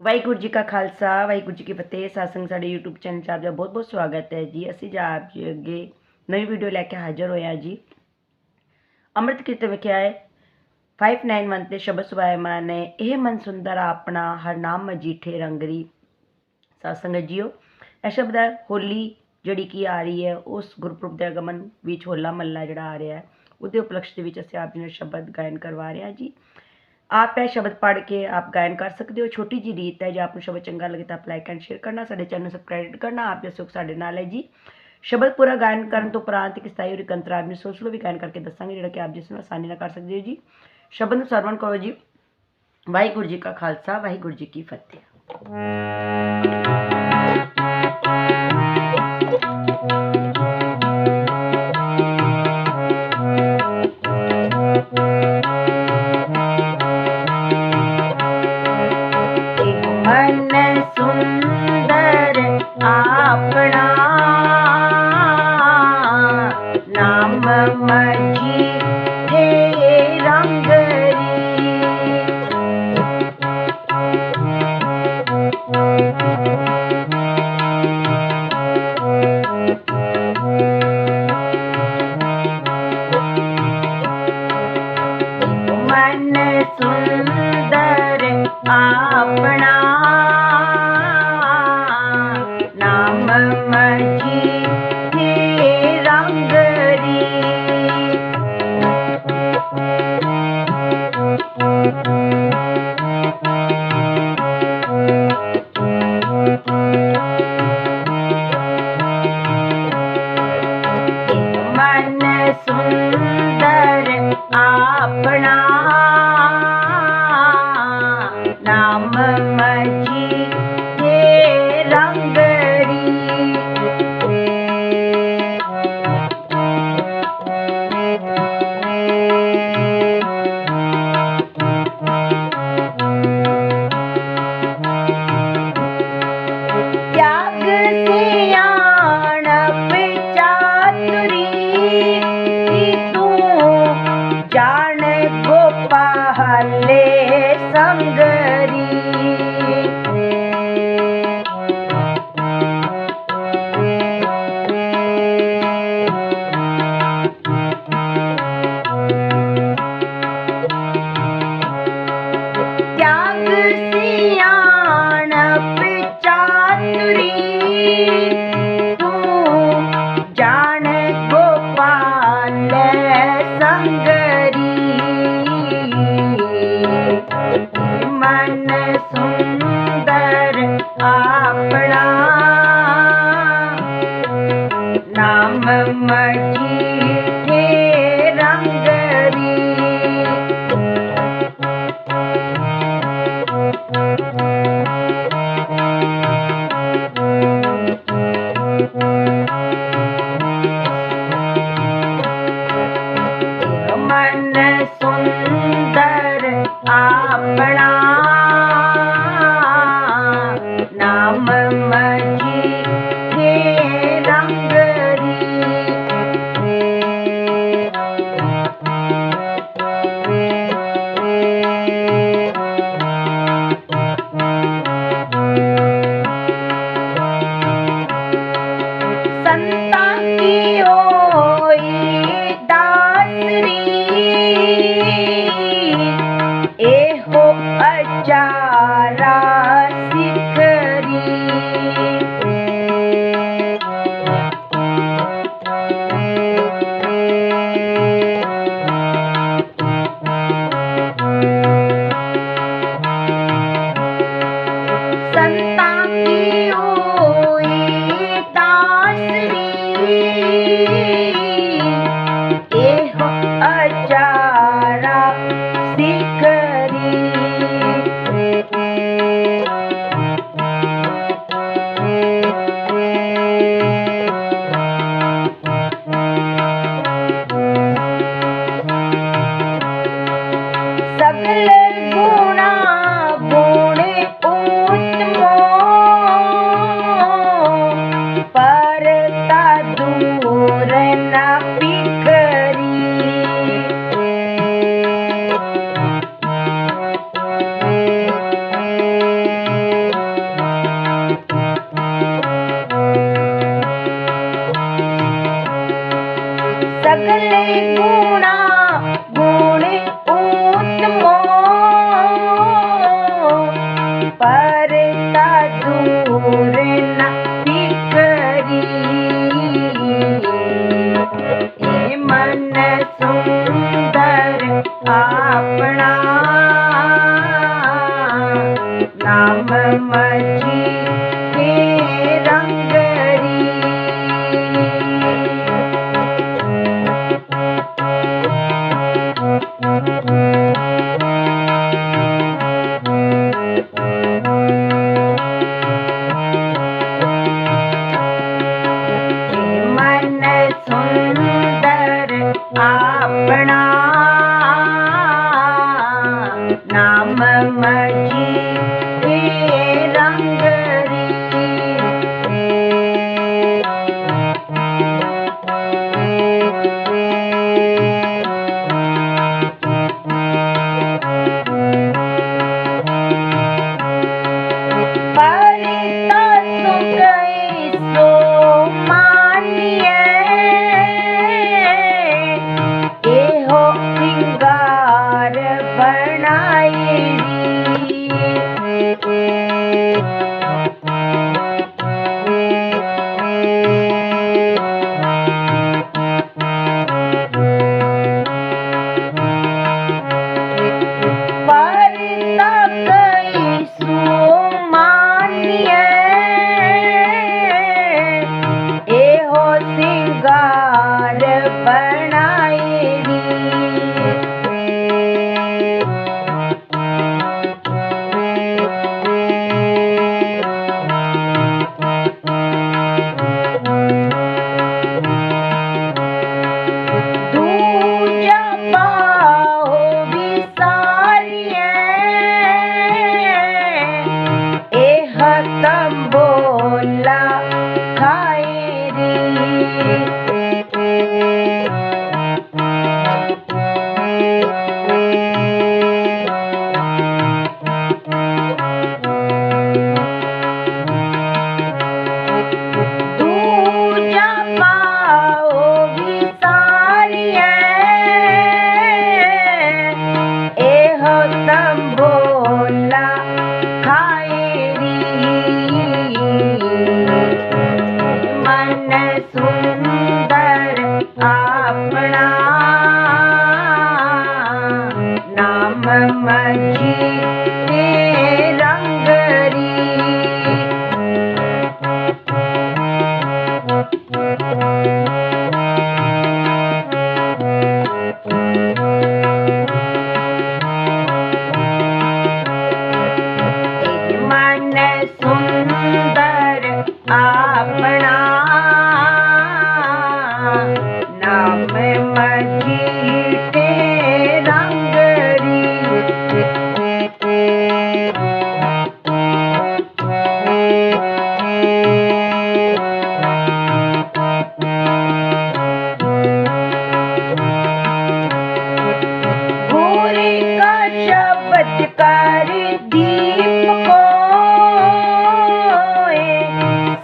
ਵਾਹਿਗੁਰੂ ਜੀ ਕਾ ਖਾਲਸਾ, ਵਾਹਿਗੁਰੂ ਜੀ ਕੀ ਫਤਿਹ। ਸਾਸੰਗ ਸਾਡੇ YouTube channel 'ਚ ਆਪ ਦਾ ਬਹੁਤ ਬਹੁਤ ਸਵਾਗਤ ਹੈ ਜੀ। ਅਸੀਂ ਜਾ ਆਪ ਜੀ ਅੱਗੇ ਨਵੀਂ ਵੀਡੀਓ ਲੈ ਕੇ ਹਾਜ਼ਰ ਹੋਏ ਹਾਂ ਜੀ। ਅੰਮ੍ਰਿਤ ਕੀਰਤਨ ਵਿਖਿਆ ਹੈ 591 ਤੇ ਸ਼ਬਦ ਸੁਭਾਇਮਾਨ ਨੇ, ਇਹ ਮਨ ਸੁੰਦਰ ਆਪਣਾ, ਹਰ ਨਾਮ ਮਜੀਠੇ ਰੰਗਰੀ। ਸਾਸੰਗ ਜੀਓ, ਇਹ ਸ਼ਬਦ ਹੈ, ਹੋਲੀ ਜਿਹੜੀ ਕੀ ਆ ਰਹੀ ਹੈ, ਉਸ ਗੁਰਪੁਰਬ ਦੇ ਆਗਮਨ ਵਿੱਚ ਹੋਲਾ ਮਹੱਲਾ ਜਿਹੜਾ ਆ ਰਿਹਾ ਹੈ, ਉਹਦੇ ਉਪਲਕਸ਼ ਦੇ ਵਿੱਚ ਅਸੀਂ ਆਪ ਜੀ ਨੂੰ ਸ਼ਬਦ ਗਾਇਨ ਕਰਵਾ ਰਹੇ ਹਾਂ ਜੀ। ਆਪ ਇਹ ਸ਼ਬਦ ਪੜ੍ਹ ਕੇ ਆਪ ਗਾਇਨ ਕਰ ਸਕਦੇ ਹੋ ਛੋਟੀ ਜੀ ਰੀਤ ਹੈ ਜੇ ਆਪ ਨੂੰ ਸ਼ਬਦ ਚੰਗਾ ਲੱਗੇ ਤਾਂ ਆਪ ਲਾਈਕ ਐਂਡ ਸ਼ੇਅਰ ਕਰਨਾ ਸਾਡੇ ਚੈਨਲ ਨੂੰ ਸਬਸਕ੍ਰਾਈਬ ਕਰਨਾ ਆਪ ਦੇ ਸੁਖ ਸਾਡੇ ਨਾਲ ਹੈ ਜੀ ਸ਼ਬਦ ਪੂਰਾ ਗਾਇਨ ਕਰਨ ਤੋਂ ਉਪਰੰਤ ਇੱਕ ਸਥਾਈ ਔਰ ਇਕੰਤਰ ਆਪ ਨੂੰ ਸੋਚ ਲਓ ਵੀ ਗਾਇਨ ਕਰਕੇ ਦੱਸਾਂਗੇ ਜਿਹੜਾ ਕਿ ਆਪ ਜਿਸ ਨੂੰ ਆਸਾਨੀ ਨਾਲ ਕਰ ਸਕਦੇ ਹੋ ਜੀ ਸ਼ਬਦ ਨੂੰ ਸਰਵਣ ਕਰੋ ਜੀ ਵਾਹਿਗੁਰੂ ਜੀ ਕਾ ਖਾਲਸਾ ਵਾਹਿਗੁਰੂ ਜੀ ਕੀ ਫਤਿਹ Hello. ஓர सिंगार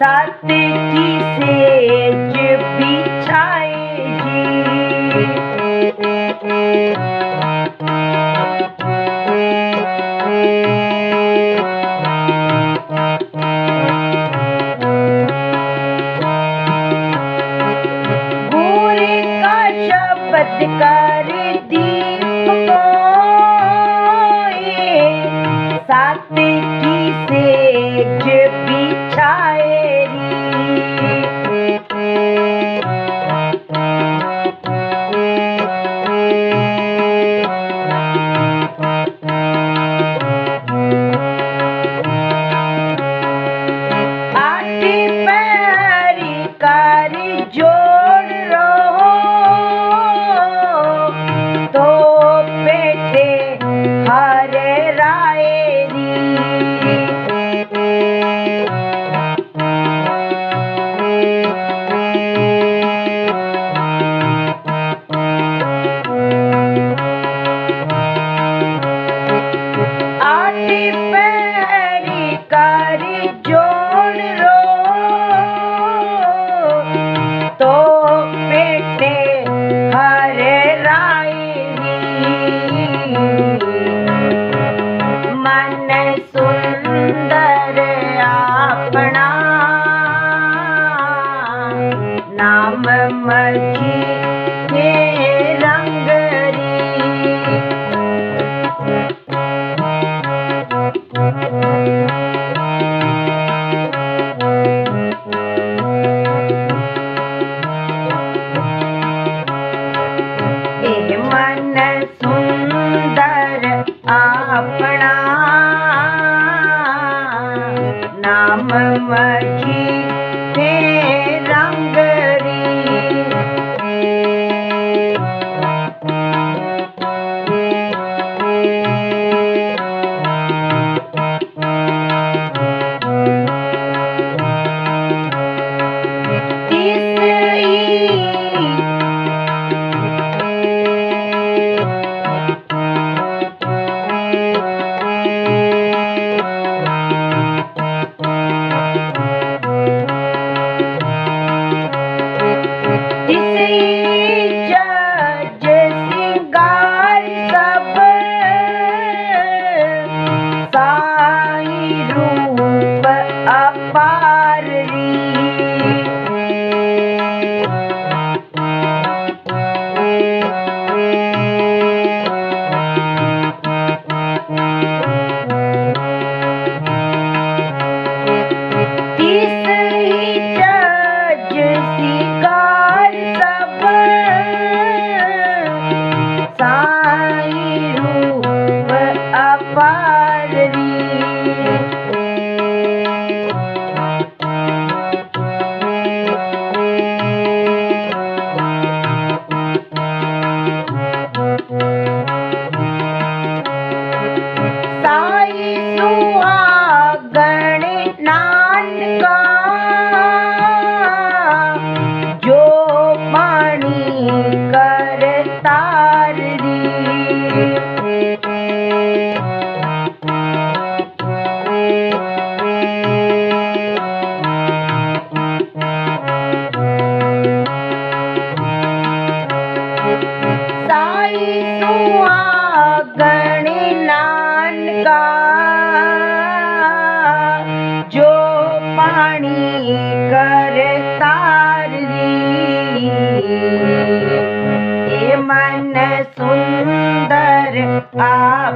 सात की सेज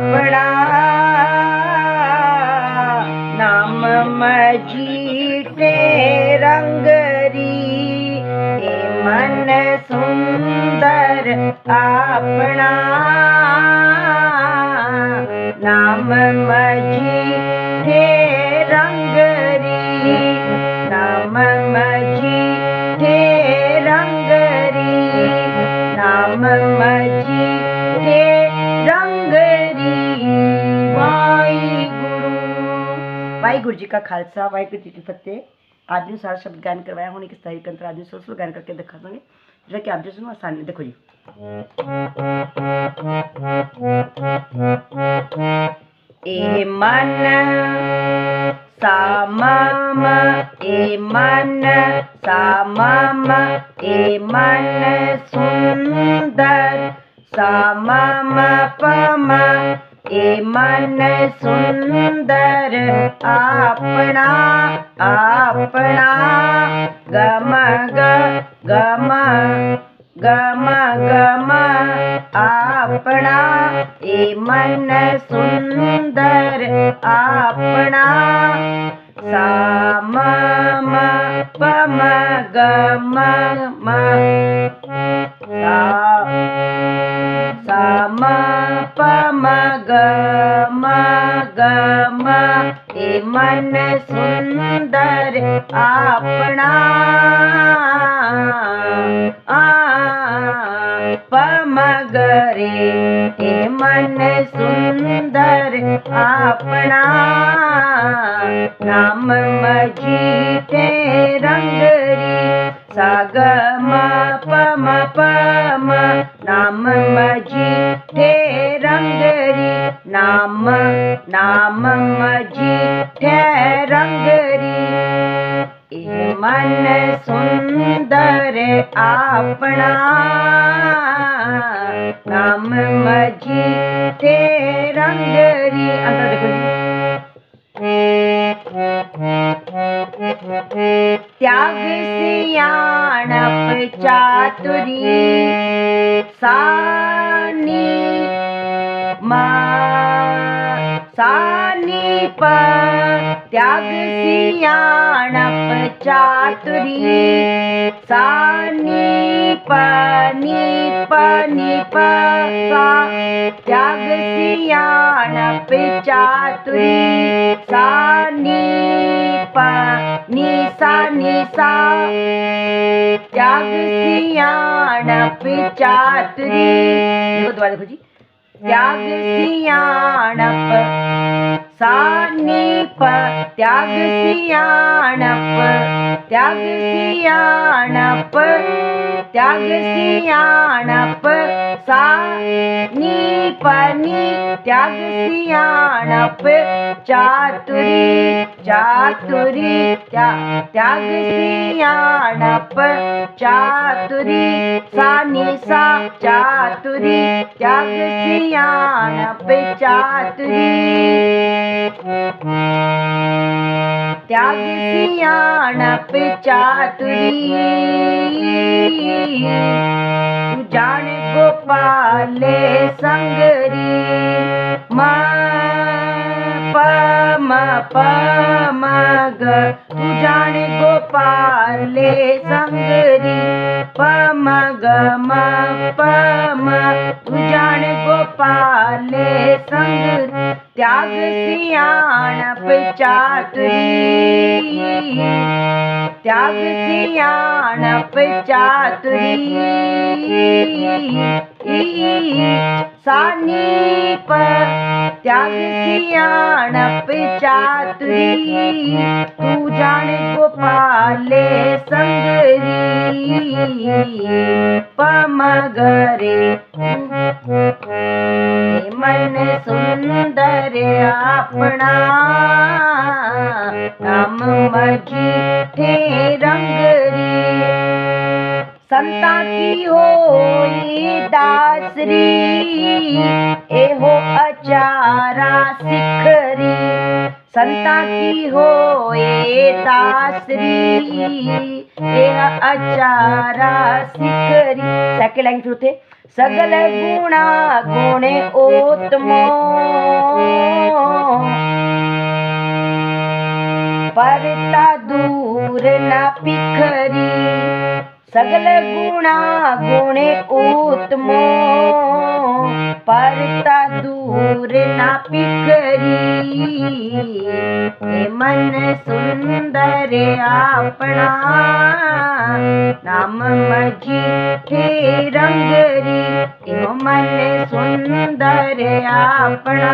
आपणा नाम मजीटे वाहिगुरु जी का खालसा, वाहिगुरु जी की फतेह। आज ने सारा शब्द गायन करवाया होने के स्थायी कंत्र आज सोच गायन करके दिखा देंगे। जरा कि आप जो सुनो, आसानी देखो जी। ए मन सामम ए मन सामम ए मन सुंदर सामम पम ए मन सुंदर आपणा आपणा गम ग गम गम गम आपणा ए मन सुंदर आपणा साम म पम गम म। sama pamagama gama એ મન સુંદર આપણા પમગરે એ મન સુંદર આપણા નામ મજીતે રંગરી आपणा नाम मजी रंगरी सागम पम पम नाम मजी ठे रंगरी नाम नाम मजी ठे रंगरी ए मन सुंदर आपणा नाम मजी ठे रंगरी अंतर देखो त्याग सियाणप चातुरी सानी मा सानी प त्याग सियाणप चातुरी सानी पनी पनी प सा त्याग सियाणप चातुरी सानी पा, नीसा नीसा। जग सियाणप चातरी देखो दोबारा देखो जी त्याग सियाणप सानीप त्याग सियाणप त्याग सियाणप त्याग सियाणप सा पनी त्याग सियाणप चातुरी चातुरी त्या त्याग सियाणप चातुरी सा नी सा चातुरी त्याग सियाणप चातुरी त्यागिसिया नपिचा तुरी जान गोपाले संगरी। मा पमा पमा ग तू जान गोपाले संगरी। पमा ग मा पमा तू जान गोपाले संगरी। त्याग सिया அன்பை சாற்று தியாக சியானப்பை சாற்று सानीप त्याग सियाणप तू जाणे गोपाले संगरी। पमगरे। मन सुंदर आपणा नाम मजी ठे रंगरी संता की होई दासरी एहो अचारा सिखरी। संता की होए दासरी एह अचारा सिखरी। सेकंड लाइन फिर उथे सगल गुणा गुणे ओतमो। परता दूर न पिखरी। સગલ ગુણા ગુણે ઉત્તમો પરતા દૂર पिखरी हे मन सुंदर आपणा नाम मजी हे रंगरी मन सुंदर आपणा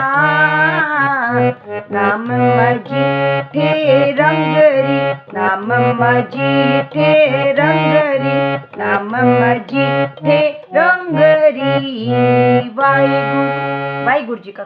नाम मजी ठे रंगरी, नाम मजी ठे रंगरी, नाम मजी ठे रंगरी, वाहिगुरु वाहिगुरु जी का